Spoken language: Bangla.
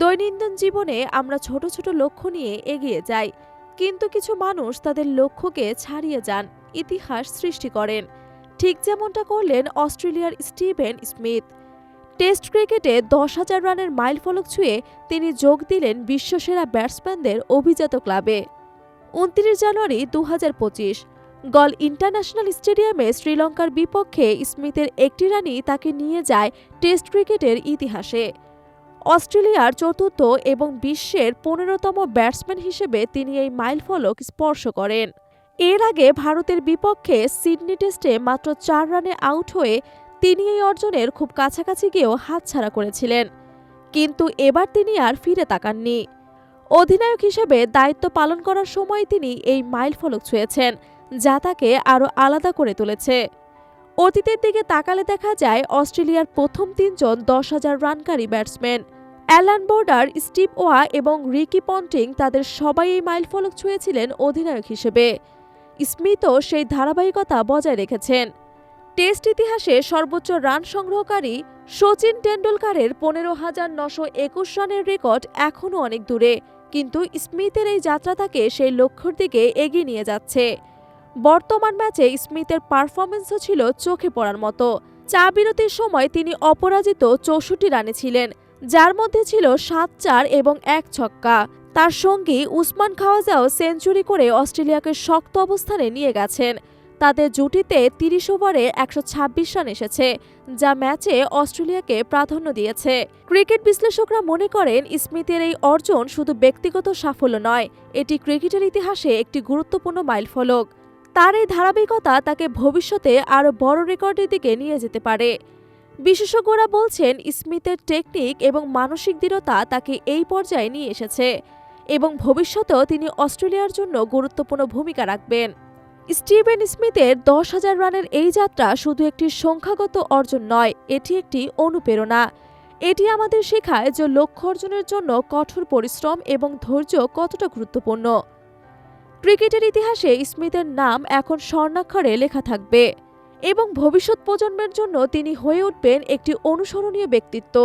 দৈনন্দিন জীবনে আমরা ছোট ছোট লক্ষ্য নিয়ে এগিয়ে যাই, কিন্তু কিছু মানুষ তাদের লক্ষ্যকে ছাড়িয়ে যান, ইতিহাস সৃষ্টি করেন। ঠিক যেমনটা করলেন অস্ট্রেলিয়ার স্টিভেন স্মিথ। টেস্ট ক্রিকেটে দশ হাজার রানের মাইল ফলক ছুঁয়ে তিনি যোগ দিলেন বিশ্বসেরা ব্যাটসম্যানদের অভিজাত ক্লাবে। উনত্রিশ জানুয়ারি দু হাজার পঁচিশ, গল ইন্টারন্যাশনাল স্টেডিয়ামে শ্রীলঙ্কার বিপক্ষে স্মিথের একটি রানই তাকে নিয়ে যায় টেস্ট ক্রিকেটের ইতিহাসে। অস্ট্রেলিয়ার চতুর্থ এবং বিশ্বের পনেরোতম ব্যাটসম্যান হিসেবে তিনি এই মাইলফলক স্পর্শ করেন। এর আগে ভারতের বিপক্ষে সিডনি টেস্টে মাত্র চার রানে আউট হয়ে তিনি এই অর্জনের খুব কাছাকাছি গিয়েও হাতছাড়া করেছিলেন। কিন্তু এবার তিনি আর ফিরে তাকাননি। অধিনায়ক হিসেবে দায়িত্ব পালন করার সময় তিনি এই মাইলফলক ছুঁয়েছেন, যা তাকে আরও আলাদা করে তুলেছে। অতীতের দিকে তাকালে দেখা যায় অস্ট্রেলিয়ার প্রথম তিনজন দশ হাজার রানকারী batsman. Allan Border, Steve Waugh এবং রিকি পন্টিং তাদের সবাই এই মাইলফলক ছুঁয়েছিলেন অধিনায়ক হিসেবে। স্মিথও সেই ধারাবাহিকতা বজায় রেখেছেন। টেস্ট ইতিহাসে সর্বোচ্চ রান সংগ্রহকারী সচিন টেন্ডুলকারের পনেরো হাজার নশো একুশ রানের রেকর্ড এখনও অনেক দূরে, কিন্তু স্মিথের এই যাত্রা তাকে সেই লক্ষ্যের দিকে এগিয়ে নিয়ে যাচ্ছে। বর্তমান ম্যাচে স্মিথের পারফরমেন্সও ছিল চোখে পড়ার মতো। চা বিরতির সময় তিনি অপরাজিত চৌষট্টি রানে ছিলেন, যার মধ্যে ছিল সাত চার এবং এক ছক্কা। তার সঙ্গী উসমান খাওয়াজাও সেঞ্চুরি করে অস্ট্রেলিয়াকে শক্ত অবস্থানে নিয়ে গেছেন। তাদের জুটিতে তিরিশ ওভারে একশো ছাব্বিশ রান এসেছে, যা ম্যাচে অস্ট্রেলিয়াকে প্রাধান্য দিয়েছে। ক্রিকেট বিশ্লেষকরা মনে করেন স্মিথের এই অর্জন শুধু ব্যক্তিগত সাফল্য নয়, এটি ক্রিকেটের ইতিহাসে একটি গুরুত্বপূর্ণ মাইলফলক। তার এই ধারাবাহিকতা তাকে ভবিষ্যতে আরও বড় রেকর্ডের দিকে নিয়ে যেতে পারে। বিশেষজ্ঞরা বলছেন, স্মিথের টেকনিক এবং মানসিক দৃঢ়তা তাকে এই পর্যায়ে নিয়ে এসেছে এবং ভবিষ্যতেও তিনি অস্ট্রেলিয়ার জন্য গুরুত্বপূর্ণ ভূমিকা রাখবেন। স্টিভেন স্মিথের দশ হাজার রানের এই যাত্রা শুধু একটি সংখ্যাগত অর্জন নয়, এটি একটি অনুপ্রেরণা। এটি আমাদের শেখায় যে লক্ষ্য অর্জনের জন্য কঠোর পরিশ্রম এবং ধৈর্য কতটা গুরুত্বপূর্ণ। ক্রিকেটের ইতিহাসে স্মিথের নাম এখন স্বর্ণাক্ষরে লেখা থাকবে এবং ভবিষ্যৎ প্রজন্মের জন্য তিনি হয়ে উঠবেন একটি অনুসরণীয় ব্যক্তিত্ব।